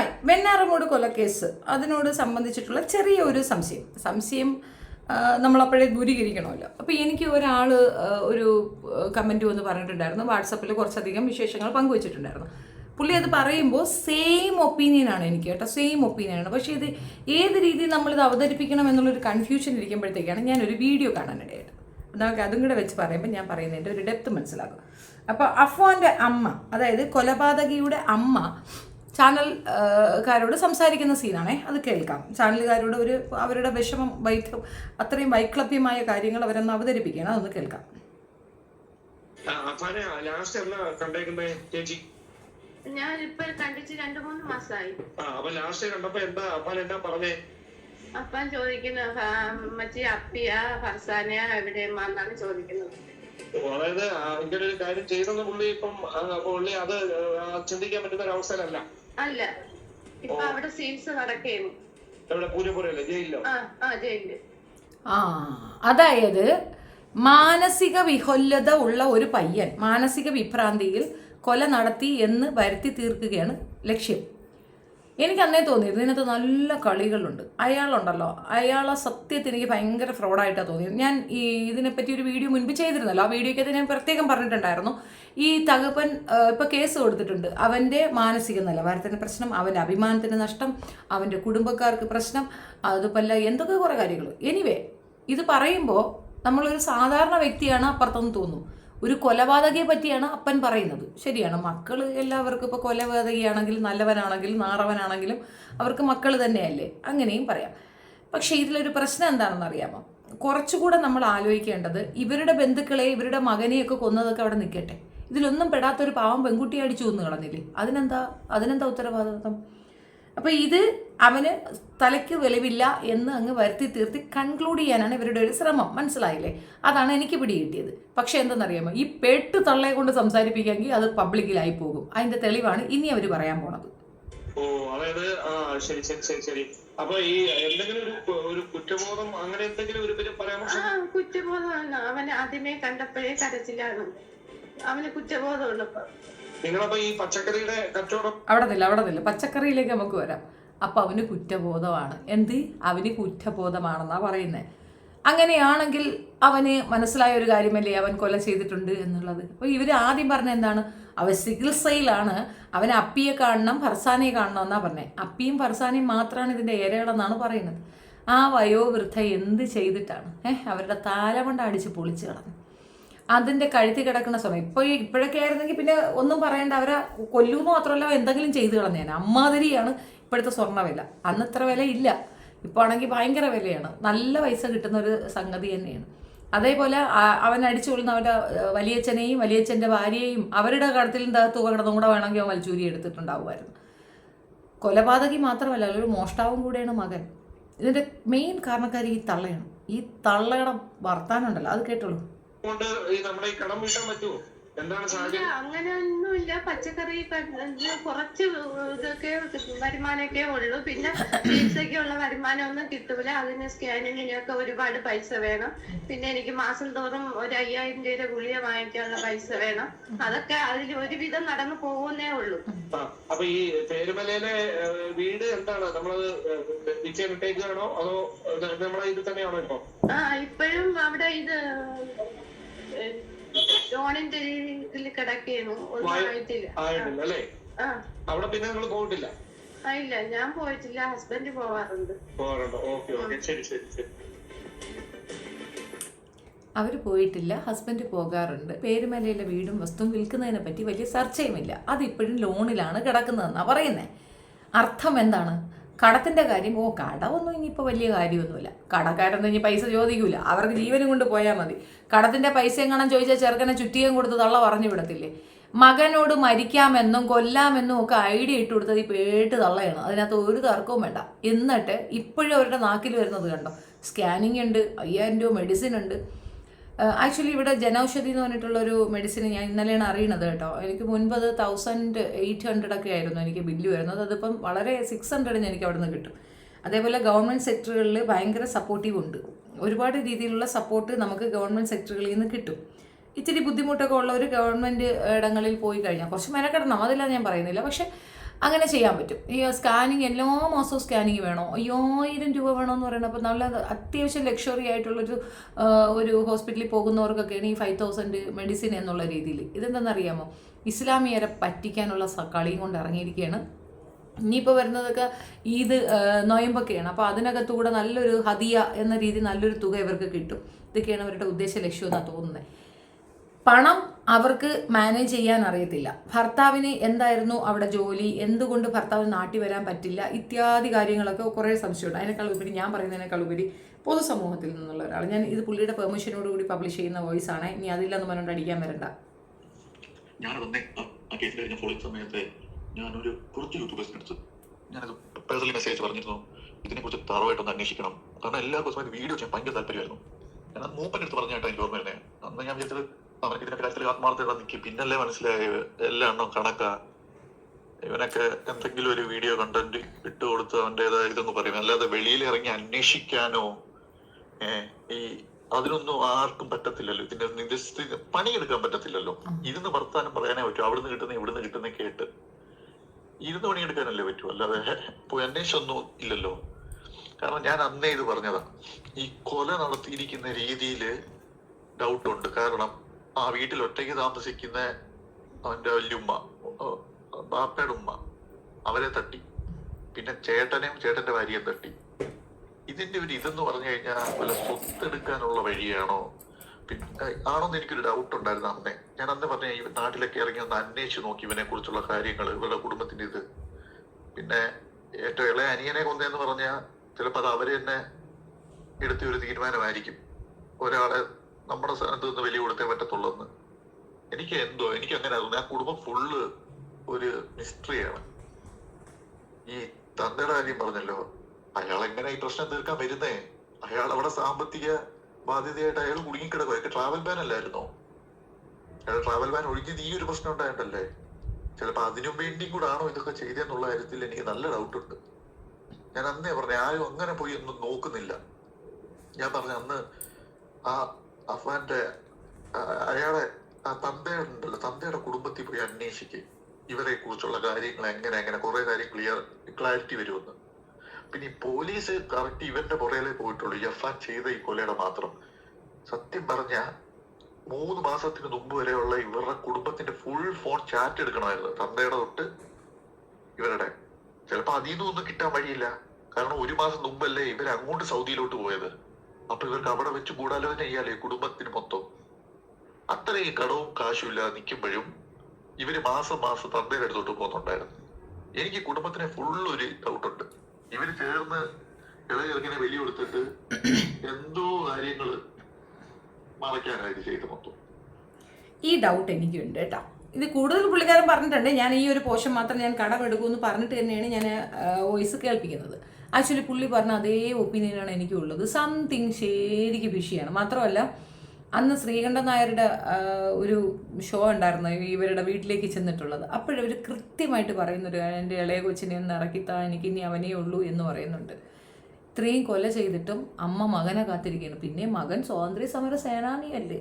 Hi. Vennaramoodu കൊലക്കേസ്. അതിനോട് സംബന്ധിച്ചിട്ടുള്ള ചെറിയ ഒരു സംശയം സംശയം നമ്മളപ്പോഴേ ദൂരീകരിക്കണമല്ലോ. അപ്പോൾ എനിക്ക് ഒരാൾ ഒരു കമന്റ് വന്ന് പറഞ്ഞിട്ടുണ്ടായിരുന്നു. വാട്സപ്പിൽ കുറച്ചധികം വിശേഷങ്ങൾ പങ്കുവച്ചിട്ടുണ്ടായിരുന്നു. പുള്ളി അത് പറയുമ്പോൾ സെയിം ഒപ്പീനിയനാണ് എനിക്ക് കേട്ടോ. സെയിം ഒപ്പീനിയനാണ് പക്ഷേ ഇത് ഏത് രീതിയിൽ നമ്മളിത് അവതരിപ്പിക്കണം എന്നുള്ളൊരു കൺഫ്യൂഷൻ ഇരിക്കുമ്പോഴത്തേക്കാണ് ഞാനൊരു വീഡിയോ കാണാനിടയായിട്ട് നമുക്ക് അതും കൂടെ വെച്ച് പറയുമ്പോൾ ഞാൻ പറയുന്നതിന്റെ ഒരു ഡെപ്ത് മനസ്സിലാക്കും അപ്പോൾ അഫ്വാന്റെ അമ്മ അതായത് കൊലപാതകിയുടെ അമ്മ ചാനൽ ആ, കാരോട് സംസാരിക്കുന്ന സീനാണേ. അത് കേൾക്കാം. ചാനലുകാരോട് ഒരു അവരുടെ വിഷമം വൈദ്യം അത്രയും വൈക്ലഭ്യമായ കാര്യങ്ങൾ അവരൊന്ന് അവതരിപ്പിക്കണം അതൊന്ന് കേൾക്കാം. അഫാനെ ലാസ്റ്റ് എന്നാ കണ്ടേക്കുന്നേ ചേച്ചി? ഞാൻ ഇപ്പൊ കണ്ടിട്ട് രണ്ടു മൂന്ന് മാസമായി അപ്പൊ ലാസ്റ്റ് കണ്ടപ്പോ എന്താ അഫാൻ എന്താ പറഞ്ഞേ? അപ്പം ചോദിക്കുന്നു മച്ചി അപ്പിയ ഫർസാനയ എവിടെയെന്നാണ് ചോദിക്കുന്നത്. ഓ, അതായത് ഇങ്ങനെ ഒരു കാര്യം ചെയ്തെന്ന് പുള്ളി ഇപ്പം പുള്ളി അത് ചിന്തിക്കാൻ പറ്റുന്ന ഒരു അവസ്ഥയിലല്ല അല്ല. ഇപ്പൊ അവിടെ സീൻസ് ആ അതായത് മാനസിക വിഹൊല്ലത ഉള്ള ഒരു പയ്യൻ മാനസിക വിഭ്രാന്തിയിൽ കൊല നടത്തി എന്ന് വരുത്തി തീർക്കുകയാണ് ലക്ഷ്യം. എനിക്ക് അന്നേ തോന്നി ഇതിനകത്ത് നല്ല കളികളുണ്ട്. അയാളുണ്ടല്ലോ. അയാളെ സത്യത്തിന് എനിക്ക് ഭയങ്കര ഫ്രോഡായിട്ടാണ് തോന്നിയത്. ഞാൻ ഈ ഇതിനെപ്പറ്റി ഒരു വീഡിയോ മുൻപ് ചെയ്തിരുന്നല്ലോ. ആ വീഡിയോയ്ക്കകത്ത് ഞാൻ പ്രത്യേകം പറഞ്ഞിട്ടുണ്ടായിരുന്നു. ഈ തകപ്പൻ ഇപ്പോൾ കേസ് കൊടുത്തിട്ടുണ്ട്. അവന്റെ മാനസിക നിലവാരത്തിന് പ്രശ്നം അവന്റെ അഭിമാനത്തിന് നഷ്ടം അവന്റെ കുടുംബക്കാർക്ക് പ്രശ്നം അതുപോലെ എന്തൊക്കെ കുറേ കാര്യങ്ങൾ എനിവേ ഇത് പറയുമ്പോൾ നമ്മളൊരു സാധാരണ വ്യക്തിയാണ് അപ്പുറത്തെന്ന് തോന്നും ഒരു കൊലപാതകയെ പറ്റിയാണ് അപ്പൻ പറയുന്നത്. ശരിയാണ് മക്കൾ എല്ലാവർക്കും ഇപ്പോൾ കൊലപാതകയാണെങ്കിലും നല്ലവനാണെങ്കിലും നാറവനാണെങ്കിലും അവർക്ക് മക്കൾ തന്നെയല്ലേ? അങ്ങനെയും പറയാം. പക്ഷേ ഇതിലൊരു പ്രശ്നം എന്താണെന്ന് അറിയാമോ? കുറച്ചുകൂടെ നമ്മൾ ആലോചിക്കേണ്ടത് ഇവരുടെ ബന്ധുക്കളെ ഇവരുടെ മകനെയൊക്കെ കൊന്നതൊക്കെ അവിടെ നിൽക്കട്ടെ. ഇതിലൊന്നും പെടാത്തൊരു പാവം പെൺകുട്ടിയെ അടിച്ചു കൊന്നു കളഞ്ഞില്ലേ? അതിനെന്താ അതിനെന്താ ഉത്തരവാദിത്വം? അപ്പോൾ ഇത് അവന് തലയ്ക്ക് വെളിവില്ല എന്ന് അങ്ങ് വരുത്തി തീർത്തി കൺക്ലൂഡ് ചെയ്യാനാണ് ഇവരുടെ ഒരു ശ്രമം. മനസ്സിലായില്ലേ? അതാണ് എനിക്ക് പിടി കിട്ടിയത് പക്ഷേ എന്തെന്നറിയാമോ? ഈ പെട്ട് തള്ളയെ കൊണ്ട് സംസാരിപ്പിക്കാമെങ്കിൽ അത് പബ്ലിക്കിലായി പോകും. അതിന്റെ തെളിവാണ് ഇനി അവർ പറയാൻ പോണത്. ഓ അതായത് ആ ശരി ശരി ശരി ശരി. അപ്പൊ ഈ എന്തെങ്കിലും ഒരു ഒരു കുറ്റബോധം അങ്ങനെ എന്തെങ്കിലും ഒരു പേര് പറയാമോ? ആ കുറ്റബോധമാണ് അവൻ ആദ്യമേ കണ്ടപ്പോഴേ കരച്ചിലാണ് അവന് കുറ്റബോധമുള്ളപ്പോ. നിങ്ങളപ്പോ ഈ പച്ചക്കറിയുടെ കച്ചവടം അവിടെ നില്ല അവിടെ നില്ല. പച്ചക്കറിയിലേക്ക് നമുക്ക് വരാം. അപ്പൊ അവന് കുറ്റബോധമാണ്. എന്ത്? അവന് കുറ്റബോധമാണെന്നാ പറയുന്നത് അങ്ങനെയാണെങ്കിൽ അവന് മനസ്സിലായ ഒരു കാര്യമല്ലേ അവൻ കൊല ചെയ്തിട്ടുണ്ട് എന്നുള്ളത്? അപ്പോൾ ഇവർ ആദ്യം പറഞ്ഞ എന്താണ്? അവൻ ചികിത്സയിലാണ്. അവൻ അപ്പിയെ കാണണം ഫർസാനയെ കാണണം എന്നാണ് പറഞ്ഞത് അപ്പിയും ഫർസാനയും മാത്രമാണ് ഇതിന്റെ ഇരകളെന്നാണ് പറയുന്നത്. ആ വയോവൃദ്ധ എന്ത് ചെയ്തിട്ടാണ്? ഏഹ് അവരുടെ താലമണ്ട അടിച്ച് പൊളിച്ച് കളഞ്ഞു. അതിന്റെ കഴുത്തി കിടക്കുന്ന സമയം. ഇപ്പോൾ ഇപ്പോഴൊക്കെ ആയിരുന്നെങ്കിൽ പിന്നെ ഒന്നും പറയണ്ട അവരെ കൊല്ലൂന്ന് മാത്രമല്ല എന്തെങ്കിലും ചെയ്തു കളഞ്ഞേനെ. അമ്മാതിരിയാണ് ഇപ്പോഴത്തെ സ്വർണ വില അന്ന് ഇത്ര വില ഇല്ല. ഇപ്പോൾ ആണെങ്കിൽ ഭയങ്കര വിലയാണ്. നല്ല പൈസ കിട്ടുന്ന ഒരു സംഗതി തന്നെയാണ്. അതേപോലെ അവൻ അടിച്ചു കൊള്ളുന്ന അവന്റെ വലിയച്ഛനെയും വലിയച്ഛന്റെ ഭാര്യയെയും അവരുടെ കടത്തിൽ തുക കിടന്നും കൂടെ വേണമെങ്കിൽ അവൻ വലിച്ചൂരി എടുത്തിട്ടുണ്ടാവുമായിരുന്നു. കൊലപാതകി മാത്രമല്ല ഒരു മോഷ്ടാവും കൂടെയാണ് മകൻ. ഇതിന്റെ മെയിൻ കാരണക്കാരി ഈ തള്ളയാണ്. ഈ തള്ളയുടെ വർത്താനം ഉണ്ടല്ലോ അത് കേട്ടോളൂ. കൊണ്ട് ഈ നമ്മുടെ ഈ കടം വീട്ടാൻ പറ്റുമോ എന്താണ് സാഹചര്യം? അങ്ങനെയൊന്നുമില്ല. പച്ചക്കറി കുറച്ച് ഇതൊക്കെ വരുമാനമൊക്കെ ഉള്ളൂ. പിന്നെ ചികിത്സയ്ക്കുള്ള വരുമാനം ഒന്നും കിട്ടൂല. അതിന് സ്കാനിങ്ങിനൊക്കെ ഒരുപാട് പൈസ വേണം. പിന്നെ എനിക്ക് മാസം തോറും ഒരു അയ്യായിരം രൂപയുടെ ഗുളിക വാങ്ങിക്കാനുള്ള പൈസ വേണം. അതൊക്കെ അതിൽ ഒരുവിധം നടന്നു പോകുന്നേ ഉള്ളൂ. അപ്പൊ ഈ പേരുമലയിലെ വീട് എന്താണ്? നമ്മളത് വിറ്റേണിട്ടേക്കാണോ അതോ നമ്മളെ ഇത് തന്നെയാണോ ഇപ്പൊ? ആ ഇപ്പോഴും അവിടെ ഇത് ലോണിന്റെ ഇതിൽ കിടക്കുന്നു ഒന്നും ആയിട്ടില്ല ആയിട്ടില്ല അല്ലേ? ആ. അവിടെ പിന്നെ നിങ്ങൾ പോയിട്ടില്ല? ആ, ഇല്ല. ഞാൻ പോയിട്ടില്ല. ഹസ്ബൻഡ് പോവാറുണ്ട്. പോകാറുണ്ട് ഓക്കെ ഓക്കെ. ശരി ശരി ശരി. അവർ പോയിട്ടില്ല. ഹസ്ബൻഡ് പോകാറുണ്ട്. പേരുമലയിലെ വീടും വസ്തുവും വിൽക്കുന്നതിനെ പറ്റി വലിയ ചർച്ചയുമില്ല. അതിപ്പോഴും ലോണിലാണ് കിടക്കുന്നതെന്നാണ് പറയുന്നത് അർത്ഥം എന്താണ്? കടത്തിന്റെ കാര്യം ഓ കടമൊന്നും ഇനിയിപ്പോൾ വലിയ കാര്യമൊന്നുമില്ല. കടക്കാരൊന്നും ഇനി പൈസ ചോദിക്കില്ല അവർക്ക് ജീവനും കൊണ്ട് പോയാൽ മതി. കടത്തിന്റെ പൈസ എങ്ങാനും ചോദിച്ചാൽ ചെറുക്കനെ ചുറ്റിയും കൊടുത്ത് തള്ള പറഞ്ഞു വിടത്തില്ലേ? മകനോട് മരിക്കാമെന്നും കൊല്ലാമെന്നും ഒക്കെ ഐഡിയ ഇട്ട് കൊടുത്തത് ഈ പേട്ട് തള്ളയാണ്. അതിനകത്ത് ഒരു തർക്കവും വേണ്ട. എന്നിട്ട് ഇപ്പോഴും അവരുടെ നാക്കിൽ വരുന്നത് കണ്ടോ? സ്കാനിങ് ഉണ്ട് അയ്യായിരം രൂപ മെഡിസിൻ ഉണ്ട്. ആക്ച്വലി ഇവിടെ ജനൌഷധി എന്ന് പറഞ്ഞിട്ടുള്ള ഒരു മെഡിസിൻ ഞാൻ ഇന്നലെയാണ് അറിയണത് കേട്ടോ. എനിക്ക് മുൻപ് അത് തൗസൻഡ് എയ്റ്റ് ഹൺഡ്രഡ് ഒക്കെ ആയിരുന്നു എനിക്ക് ബില്ല് വരുന്നത്. അതിപ്പം വളരെ സിക്സ് ഹൺഡ്രഡിന് എനിക്ക് അവിടെ നിന്ന് കിട്ടും. അതേപോലെ ഗവൺമെന്റ് സെക്ടറുകളിൽ ഭയങ്കര സപ്പോർട്ടീവ് ഉണ്ട്. ഒരുപാട് രീതിയിലുള്ള സപ്പോർട്ട് നമുക്ക് ഗവൺമെന്റ് സെക്ടറുകളിൽ നിന്ന് കിട്ടും. ഇച്ചിരി ബുദ്ധിമുട്ടൊക്കെ ഉള്ള ഒരു ഗവൺമെന്റ് ഇടങ്ങളിൽ പോയി കഴിഞ്ഞാൽ കുറച്ച് മെനക്കെടണം. അതില്ല ഞാൻ പറയുന്നില്ല. പക്ഷേ അങ്ങനെ ചെയ്യാൻ പറ്റും. ഈ സ്കാനിങ് എല്ലാ മാസവും സ്കാനിങ് വേണോ? അയ്യായിരം രൂപ വേണമെന്ന് പറയുന്നത് അപ്പോൾ നല്ല അത്യാവശ്യം ലക്ഷറി ആയിട്ടുള്ളൊരു ഒരു ഹോസ്പിറ്റലിൽ പോകുന്നവർക്കൊക്കെയാണ് ഈ ഫൈവ് തൗസൻഡ് മെഡിസിൻ എന്നുള്ള രീതിയിൽ ഇതെന്തെന്നറിയാമോ ഇസ്ലാമിയരെ പറ്റിക്കാനുള്ള സക്കാളിയും കളിയും കൊണ്ട് ഇറങ്ങിയിരിക്കുകയാണ് ഇനിയിപ്പോൾ വരുന്നതൊക്കെ ഈദ് നോയമ്പൊക്കെയാണ്. അപ്പോൾ അതിനകത്തുകൂടെ നല്ലൊരു ഹദിയ എന്ന രീതിയിൽ നല്ലൊരു തുക ഇവർക്ക് കിട്ടും. ഇതൊക്കെയാണ് അവരുടെ ഉദ്ദേശ ലക്ഷ്യം എന്നാണ് തോന്നുന്നത് പണം അവർക്ക് മാനേജ് ചെയ്യാൻ അറിയത്തില്ല. ഭർത്താവിന് എന്തായിരുന്നു അവിടെ ജോലി? എന്തുകൊണ്ട് ഭർത്താവിന് നാട്ടിൽ വരാൻ പറ്റില്ല? ഇത്യാദി കാര്യങ്ങളൊക്കെ കുറേ സംശയമുണ്ട്. അതിനേക്കാൾ ഉപരി ഞാൻ പറയുന്നതിനേക്കാൾ ഉപരി പൊതുസമൂഹത്തിൽ നിന്നുള്ള ഒരാൾ. ഞാൻ ഇത് പുള്ളിയുടെ പെർമിഷനോട് കൂടി പബ്ലിഷ് ചെയ്യുന്ന വോയിസ് ആണ്. ഇനി അതില്ലെന്ന് പറഞ്ഞുകൊണ്ട് അടിക്കാൻ വരണ്ട. ഞാനൊരു കുറച്ച് യൂട്യൂബേഴ്സിന് അടുത്ത് ഞാനത് പേഴ്സണലി മെസ്സേജ് പറഞ്ഞിരുന്നു. ഇതിനെ കുറിച്ച് തറവായിട്ടൊന്ന് അന്വേഷിക്കണം. കാരണം എല്ലാ വീഡിയോ ചെയ്യാൻ അടുത്ത് എനിക്ക് ഓർമ്മ വരുന്നത് അന്ന് ഞാൻ വിചാരിച്ചത് അവനക്ക് ഇതിന്റെ കാര്യത്തിൽ ആത്മാർത്ഥത നിൽക്കി പിന്നല്ലേ മനസ്സിലായത്? എല്ലാം എണ്ണം കണക്കാ. ഇവനൊക്കെ എന്തെങ്കിലും ഒരു വീഡിയോ കണ്ടന്റ് ഇട്ട് കൊടുത്ത് അവന്റെതായ ഇതൊന്ന് പറയും. അല്ലാതെ വെളിയിൽ ഇറങ്ങി അന്വേഷിക്കാനോ ഈ അതിനൊന്നും ആർക്കും പറ്റത്തില്ലല്ലോ. ഇതിന്റെ നിരസ്ഥിതി പണിയെടുക്കാൻ പറ്റത്തില്ലല്ലോ. ഇരുന്ന് വർത്താനം പറയാനേ പറ്റൂ. അവിടുന്ന് കിട്ടുന്ന ഇവിടുന്ന് കിട്ടുന്ന കേട്ട്. ഇരുന്ന് പണിയെടുക്കാനല്ലേ പറ്റൂ. അല്ലാതെ അന്വേഷണമൊന്നും ഇല്ലല്ലോ. കാരണം ഞാൻ അന്നേ ഇത് പറഞ്ഞതാ. ഈ കൊല നടത്തിയിരിക്കുന്ന രീതിയിൽ ഡൗട്ടുണ്ട് കാരണം ആ വീട്ടിൽ ഒറ്റയ്ക്ക് താമസിക്കുന്ന അവന്റെ വല്യുമ്മ ബാപ്പയുടെ ഉമ്മ അവരെ തട്ടി. പിന്നെ ചേട്ടനെയും ചേട്ടന്റെ ഭാര്യയും തട്ടി. ഇതിന്റെ ഒരു ഇതെന്ന് പറഞ്ഞു കഴിഞ്ഞാൽ വല്ല സ്വത്തെടുക്കാനുള്ള വഴിയാണോ? പിന്നെ ആണോന്ന് എനിക്കൊരു ഡൗട്ട് ഉണ്ടായിരുന്നു അന്നേ. ഞാൻ അന്ന് പറഞ്ഞ ഈ നാട്ടിലൊക്കെ ഇറങ്ങി ഒന്ന് അന്വേഷിച്ചു നോക്കി ഇവനെ കുറിച്ചുള്ള കാര്യങ്ങൾ ഇവരുടെ കുടുംബത്തിന്റെ ഇത്. പിന്നെ ഏറ്റവും ഇളയ അനിയനെ കൊന്നേന്ന് പറഞ്ഞാൽ ചിലപ്പോൾ അത് അവർ തന്നെ എടുത്ത ഒരു തീരുമാനമായിരിക്കും. ഒരാളെ നമ്മുടെ സ്ഥാനത്ത് നിന്ന് വലിയ കൊടുത്തേ പറ്റത്തുള്ളൂ എന്ന് എനിക്ക് എന്തോ എനിക്ക് അങ്ങനെ തോന്നി ആ കുടുംബം ഫുള്ള് ഒരു മിസ്റ്ററിയാണ് ഈ തന്തയുടെ കാര്യം പറഞ്ഞല്ലോ. അയാൾ എങ്ങനെ ഈ പ്രശ്നം തീർക്കാൻ വരുന്നേ? അയാൾ അവിടെ സാമ്പത്തിക ബാധ്യതയായിട്ട് അയാൾ കുടുങ്ങിക്കിടക്കും അയാൾക്ക് ട്രാവൽ ബാൻ അല്ലായിരുന്നോ? അയാൾ ട്രാവൽ ബാൻ ഒഴിഞ്ഞത് ഈ ഒരു പ്രശ്നം ഉണ്ടായിട്ടല്ലേ ചിലപ്പോ അതിനു വേണ്ടിയും കൂടെ ആണോ ഇതൊക്കെ ചെയ്തെന്നുള്ള കാര്യത്തിൽ എനിക്ക് നല്ല ഡൗട്ട് ഉണ്ട്. ഞാൻ അന്നേ പറഞ്ഞു ആരും അങ്ങനെ പോയി ഒന്നും നോക്കുന്നില്ല. ഞാൻ പറഞ്ഞ അന്ന് ആ അഫാന്റെ ആ, അയാളെ ആ തന്തയുണ്ടല്ലോ തന്തയുടെ കുടുംബത്തിൽ പോയി അന്വേഷിക്കുക ഇവരെ കുറിച്ചുള്ള കാര്യങ്ങൾ എങ്ങനെ എങ്ങനെ കുറെ കാര്യം ക്ലിയർ ക്ലാരിറ്റി വരുമെന്ന്. പിന്നെ ഈ പോലീസ് കറക്റ്റ് ഇവന്റെ പുറകിലേ പോയിട്ടുള്ളൂ. അഫാൻ ചെയ്ത ഈ കൊലയുടെ മാത്രം. സത്യം പറഞ്ഞ മൂന്ന് മാസത്തിന് മുമ്പ് വരെയുള്ള ഇവരുടെ കുടുംബത്തിന്റെ ഫുൾ ഫോൺ ചാറ്റ് എടുക്കണമായിരുന്നു തന്തയുടെ തൊട്ട് ഇവരുടെ. ചിലപ്പോ അതിൽ നിന്നും ഒന്നും കിട്ടാൻ വഴിയില്ല. കാരണം ഒരു മാസം മുമ്പല്ലേ ഇവർ അങ്ങോട്ട് സൗദിയിലോട്ട് പോയത്. അപ്പൊ ഇവർക്ക് അവിടെ വെച്ച് കൂടാലോചന ചെയ്യാലേ കുടുംബത്തിന് മൊത്തം? അത്രയും കടവും കാശും ഇല്ലാതെ നിൽക്കുമ്പോഴും ഇവർ മാസം മാസം തന്തയുടെ അടുത്തോട്ട് പോകുന്നുണ്ടായിരുന്നു. എനിക്ക് കുടുംബത്തിനെ ഫുൾ ഒരു ഡൗട്ടുണ്ട് ഇവർ ചേർന്ന് ഇളയിറങ്ങിനെ ചെറുക്കനെ കൊടുത്തിട്ട് എന്തോ കാര്യങ്ങൾ മറയ്ക്കാനായിട്ട് ചെയ്ത് മൊത്തം. ഈ ഡൗട്ട് എനിക്കുണ്ട് കേട്ടോ. ഇത് കൂടുതൽ പുള്ളിക്കാരൻ പറഞ്ഞിട്ടുണ്ട് ഞാൻ ഈ ഒരു പോഷൻ മാത്രം ഞാൻ കടമെടുക്കുമെന്ന് പറഞ്ഞിട്ട് തന്നെയാണ് ഞാൻ വോയിസ് കേൾപ്പിക്കുന്നത്. ആക്ച്വലി പുള്ളി പറഞ്ഞ അതേ ഒപ്പീനിയനാണ് എനിക്കുള്ളത്. സംതിങ് ശരിക്ക് വിഷയാണ്. മാത്രമല്ല അന്ന് ശ്രീകണ്ഠൻ നായരുടെ ഒരു ഷോ ഉണ്ടായിരുന്നു ഇവരുടെ വീട്ടിലേക്ക് ചെന്നിട്ടുള്ളത്. അപ്പോഴവർ കൃത്യമായിട്ട് പറയുന്നൊരു എന്റെ ഇളയ കൊച്ചിനെ ഒന്ന് ഇറക്കിത്താ എനിക്ക് ഇനി അവനേ ഉള്ളൂ എന്ന് പറയുന്നുണ്ട്. ഇത്രയും കൊല ചെയ്തിട്ടും അമ്മ മകനെ കാത്തിരിക്കുകയാണ്. പിന്നെ മകൻ സ്വാതന്ത്ര്യ സമര സേനാനിയല്ലേ?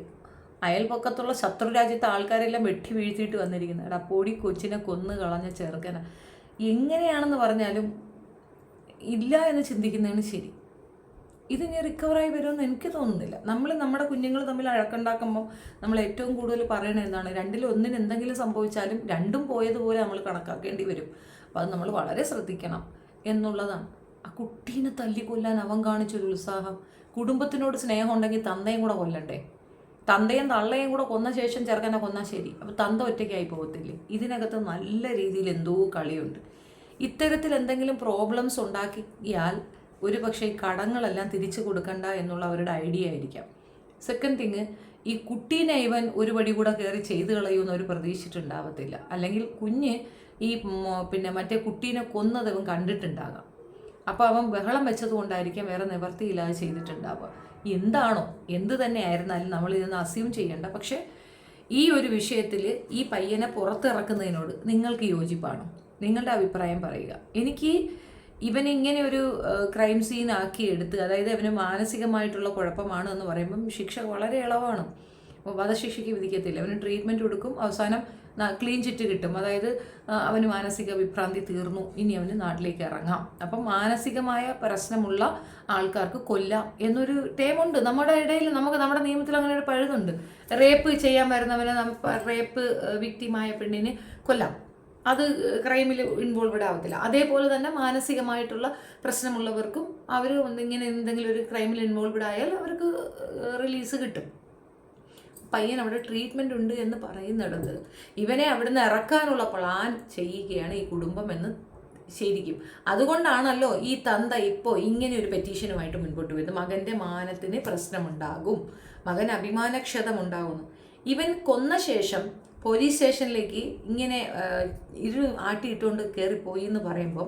അയൽപക്കത്തുള്ള ശത്രു രാജ്യത്തെ ആൾക്കാരെല്ലാം വെട്ടി വീഴ്ത്തിയിട്ട് വന്നിരിക്കുന്നത് അപ്പോടി പൊടി കൊച്ചിനെ കൊന്നു കളഞ്ഞ ചെറുക്കന. എങ്ങനെയാണെന്ന് പറഞ്ഞാലും ഇല്ല എന്ന് ചിന്തിക്കുന്നതാണ് ശരി. ഇത് ഇനി റിക്കവറായി വരുമെന്ന് എനിക്ക് തോന്നുന്നില്ല. നമ്മൾ നമ്മുടെ കുഞ്ഞുങ്ങൾ തമ്മിൽ അഴക്കുണ്ടാക്കുമ്പോൾ നമ്മൾ ഏറ്റവും കൂടുതൽ പറയണത് എന്താണ്? രണ്ടിൽ ഒന്നിന് എന്തെങ്കിലും സംഭവിച്ചാലും രണ്ടും പോയതുപോലെ നമ്മൾ കണക്കാക്കേണ്ടി വരും. അപ്പോൾ അത് നമ്മൾ വളരെ ശ്രദ്ധിക്കണം എന്നുള്ളതാണ്. ആ കുട്ടീനെ തല്ലിക്കൊല്ലാൻ അവൻ കാണിച്ചൊരു ഉത്സാഹം. കുടുംബത്തിനോട് സ്നേഹം ഉണ്ടെങ്കിൽ തന്തയും കൂടെ കൊല്ലണ്ടേ? തന്തയും തള്ളയും കൂടെ കൊന്ന ശേഷം ചെറുക്കനെ കൊന്നാൽ ശരി. അപ്പോൾ തന്ത ഒറ്റയ്ക്കായി പോകത്തില്ലേ? ഇതിനകത്ത് നല്ല രീതിയിൽ എന്തോ കളിയുണ്ട്. ഇത്തരത്തിൽ എന്തെങ്കിലും പ്രോബ്ലംസ് ഉണ്ടാക്കിയാൽ ഒരു പക്ഷേ കടങ്ങളെല്ലാം തിരിച്ചു കൊടുക്കണ്ട എന്നുള്ള അവരുടെ ഐഡിയ ആയിരിക്കാം. സെക്കൻഡ് തിങ് ഈ കുട്ടീനെ ഇവൻ ഒരു പടി കൂടെ കയറി ചെയ്തു കളയുമെന്ന് അവർ പ്രതീക്ഷിച്ചിട്ടുണ്ടാവത്തില്ല. അല്ലെങ്കിൽ കുഞ്ഞ് ഈ പിന്നെ മറ്റേ കുട്ടീനെ കൊന്നത് ഇവൻ കണ്ടിട്ടുണ്ടാകാം. അപ്പോൾ അവൻ ബഹളം വെച്ചത് കൊണ്ടായിരിക്കാം വേറെ നിവർത്തിയില്ലാതെ ചെയ്തിട്ടുണ്ടാവുക. എന്താണോ എന്ത് തന്നെ ആയിരുന്നാലും നമ്മൾ ഇതൊന്ന് അസ്യൂം ചെയ്യേണ്ട. പക്ഷേ ഈ ഒരു വിഷയത്തിൽ ഈ പയ്യനെ പുറത്തിറക്കുന്നതിനോട് നിങ്ങൾക്ക് യോജിപ്പാണോ? നിങ്ങളുടെ അഭിപ്രായം പറയുക. എനിക്ക് ഇവൻ ഇങ്ങനെ ഒരു ക്രൈം സീൻ ആക്കി എടുത്ത് അതായത് അവന് മാനസികമായിട്ടുള്ള കുഴപ്പമാണ് എന്ന് പറയുമ്പം ശിക്ഷ വളരെ ഇളവാണ്. അപ്പോൾ വധശിക്ഷയ്ക്ക് വിധിക്കത്തില്ല. അവന് ട്രീറ്റ്മെന്റ് കൊടുക്കും അവസാനം ക്ലീൻ ചിറ്റ് കിട്ടും. അതായത് അവന് മാനസിക വിഭ്രാന്തി തീർന്നു. ഇനി അവന് നാട്ടിലേക്ക് ഇറങ്ങാം. അപ്പം മാനസികമായ പ്രശ്നമുള്ള ആൾക്കാർക്ക് കൊല്ലാം എന്നൊരു ടേമുണ്ട്. നമ്മുടെ ഇടയിൽ നമുക്ക് നമ്മുടെ നിയമത്തിൽ അങ്ങനെ ഒരു പഴുതുണ്ട്. റേപ്പ് ചെയ്യാൻ വരുന്നവനെ റേപ്പ് വിക്റ്റിമായ പെണ്ണിനെ കൊല്ലാം. അത് ക്രൈമിൽ ഇൻവോൾവഡ് ആവത്തില്ല. അതേപോലെ തന്നെ മാനസികമായിട്ടുള്ള പ്രശ്നമുള്ളവർക്കും അവർ ഇങ്ങനെ എന്തെങ്കിലും ഒരു ക്രൈമിൽ ഇൻവോൾവഡ് ആയാൽ അവർക്ക് റിലീസ് കിട്ടും. പയ്യൻ അവിടെ ട്രീറ്റ്മെന്റ് ഉണ്ട് എന്ന് പറയുന്നിടത്ത് ഇവനെ അവിടെ നിന്ന് ഇറക്കാനുള്ള പ്ലാൻ ചെയ്യുകയാണ് ഈ കുടുംബം എന്ന് ശരിക്കും. അതുകൊണ്ടാണല്ലോ ഈ തന്ത ഇപ്പോൾ ഇങ്ങനെ ഒരു പെറ്റീഷനുമായിട്ട് മുൻപോട്ട് വരുന്നത്. മകന്റെ മാനത്തിന് പ്രശ്നമുണ്ടാകും. മകൻ അഭിമാനക്ഷതമുണ്ടാകുന്നു. ഇവൻ കൊന്ന ശേഷം പോലീസ് സ്റ്റേഷനിലേക്ക് ഇങ്ങനെ ഇരു ആട്ടിയിട്ടുകൊണ്ട് കയറിപ്പോയി എന്ന് പറയുമ്പോൾ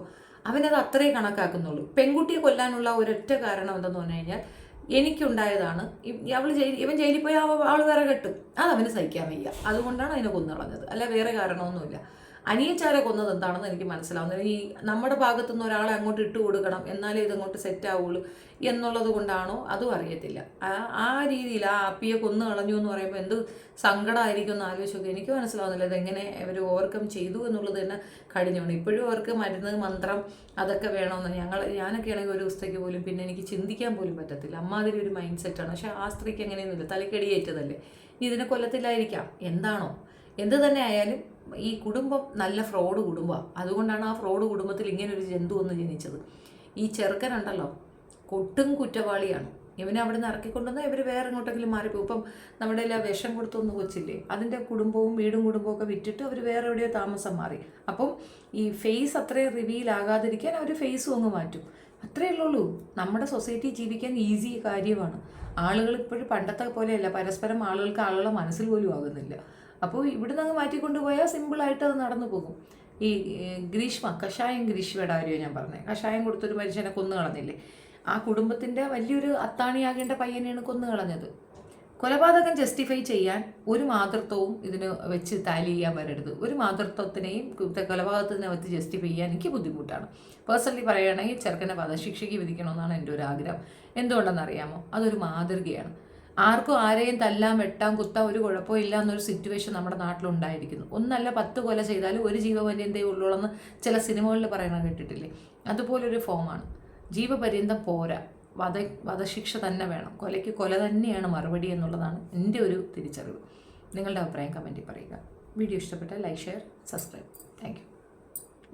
അവനത് അത്രേ കണക്കാക്കുന്നുള്ളൂ. പെൺകുട്ടിയെ കൊല്ലാനുള്ള ഒരൊറ്റ കാരണം എന്തെന്ന് പറഞ്ഞു കഴിഞ്ഞാൽ എനിക്കുണ്ടായതാണ്. അവൾ ജയിൽ ഇവൻ ജയിലിൽ പോയി അവൾ വേറെ കെട്ടും അത് അവന് സഹിക്കാൻ വയ്യ. അതുകൊണ്ടാണ് അതിനെ കൊന്നുകളഞ്ഞത്. അല്ല വേറെ കാരണമൊന്നുമില്ല. അനിയച്ചാരെ കൊന്നത് എന്താണെന്ന് എനിക്ക് മനസ്സിലാവുന്നത് ഈ നമ്മുടെ ഭാഗത്തു നിന്ന് ഒരാളെ അങ്ങോട്ട് ഇട്ട് കൊടുക്കണം എന്നാലേ ഇതങ്ങോട്ട് സെറ്റ് ആവുള്ളൂ എന്നുള്ളത് കൊണ്ടാണോ? അതും അറിയത്തില്ല. ആ രീതിയിൽ ആ അപ്പിയെ കൊന്നു കളഞ്ഞു എന്ന് പറയുമ്പോൾ എന്ത് സങ്കടമായിരിക്കും എന്ന് ആലോചിച്ച് നോക്കി എനിക്ക് മനസ്സിലാവുന്നില്ല ഇതെങ്ങനെ ഇവർ ഓവർകം ചെയ്തു എന്നുള്ളത് തന്നെ കടിഞ്ഞോണ്ട് ഇപ്പോഴും അവർക്ക് മരുന്ന് മന്ത്രം അതൊക്കെ വേണമെന്ന് ഞങ്ങൾ ഞാനൊക്കെ ആണെങ്കിൽ ഒരു ദിവസത്തേക്ക് പോലും പിന്നെ എനിക്ക് ചിന്തിക്കാൻ പോലും പറ്റത്തില്ല. അമ്മാതിരി ഒരു മൈൻഡ് സെറ്റാണ് പക്ഷേ ആ സ്ത്രീക്ക് എങ്ങനെയൊന്നുമില്ല. തലക്കടിയേറ്റതല്ലേ ഇതിനെ കൊല്ലത്തില്ലായിരിക്കാം. എന്താണോ? എന്ത് തന്നെ ആയാലും ഈ കുടുംബം നല്ല ഫ്രോഡ് കുടുംബമാണ് അതുകൊണ്ടാണ് ആ ഫ്രോഡ് കുടുംബത്തിൽ ഇങ്ങനെ ഒരു ജന്തു ഒന്ന് ജനിച്ചത്. ഈ ചെറുക്കനുണ്ടല്ലോ കൊട്ടും കുറ്റവാളിയാണ്. ഇവനെ അവിടെ നിന്ന് ഇറക്കിക്കൊണ്ടുവന്നാൽ ഇവർ വേറെ എങ്ങോട്ടെങ്കിലും മാറിപ്പോകും ഇപ്പം നമ്മുടെ എല്ലാം വിഷം കൊടുത്തൊന്ന് കൊച്ചില്ലേ അതിന്റെ കുടുംബവും വീടും കുടുംബവും ഒക്കെ വിറ്റിട്ട് അവർ വേറെ എവിടെയോ താമസം മാറി. അപ്പം ഈ ഫേസ് അത്രയും റിവീൽ ആകാതിരിക്കാൻ അവർ ഫേസും അങ്ങ് മാറ്റും. അത്രയേ ഉള്ളൂ. നമ്മുടെ സൊസൈറ്റി ജീവിക്കാൻ ഈസി കാര്യമാണ്. ആളുകൾ ഇപ്പോഴും പണ്ടത്തെ പോലെയല്ല. പരസ്പരം ആളുകൾക്ക് ആളുകളുടെ മനസ്സിൽ പോലും ആകുന്നില്ല. അപ്പോൾ ഇവിടുന്ന് അങ്ങ് മാറ്റിക്കൊണ്ട് പോയാൽ സിമ്പിളായിട്ട് അത് നടന്നു പോകും. ഈ ഗ്രീഷ്മ കഷായം ഗ്രീഷ്മയുടെ കാര്യമാണ് ഞാൻ പറഞ്ഞത്. കഷായം കൊടുത്തൊരു മനുഷ്യനെ കൊന്നു കളഞ്ഞില്ലേ? ആ കുടുംബത്തിന്റെ വലിയൊരു അത്താണിയാകേണ്ട പയ്യനെയാണ് കൊന്നു കളഞ്ഞത്. കൊലപാതകം ജസ്റ്റിഫൈ ചെയ്യാൻ ഒരു മാതൃത്വവും ഇതിന് വെച്ച് താലി ചെയ്യാൻ വരരുത്. ഒരു മാതൃത്വത്തിനെയും കൊലപാതകത്തിനെ വെച്ച് ജസ്റ്റിഫൈ ചെയ്യാൻ എനിക്ക് ബുദ്ധിമുട്ടാണ്. പേഴ്സണലി പറയുകയാണെങ്കിൽ ചെറുക്കനെ വധശിക്ഷയ്ക്ക് വിധിക്കണമെന്നാണ് എന്റെ ഒരു ആഗ്രഹം. എന്തുകൊണ്ടെന്ന് അറിയാമോ അതൊരു മാതൃകയാണ്. ആർക്കും ആരെയും തല്ലാൻ വെട്ടാൻ കുത്താൻ ഒരു കുഴപ്പവും ഇല്ല എന്നൊരു സിറ്റുവേഷൻ നമ്മുടെ നാട്ടിലുണ്ടായിരിക്കുന്നു. ഒന്നല്ല പത്ത് കൊല ചെയ്താലും ഒരു ജീവപര്യന്തേ ഉള്ളൂ എന്ന് ചില സിനിമകളിൽ പറയണത് കേട്ടിട്ടില്ലേ? അതുപോലൊരു ഫോമാണ് ജീവപര്യന്തം പോരാ. വധ വധശിക്ഷ തന്നെ വേണം. കൊലയ്ക്ക് കൊല തന്നെയാണ് മറുപടി എന്നുള്ളതാണ് എന്റെ ഒരു തിരിച്ചറിവ്. നിങ്ങളുടെ അഭിപ്രായം കമന്റിൽ പറയുക. വീഡിയോ ഇഷ്ടപ്പെട്ടാൽ ലൈക്ക് ഷെയർ സബ്സ്ക്രൈബ് താങ്ക്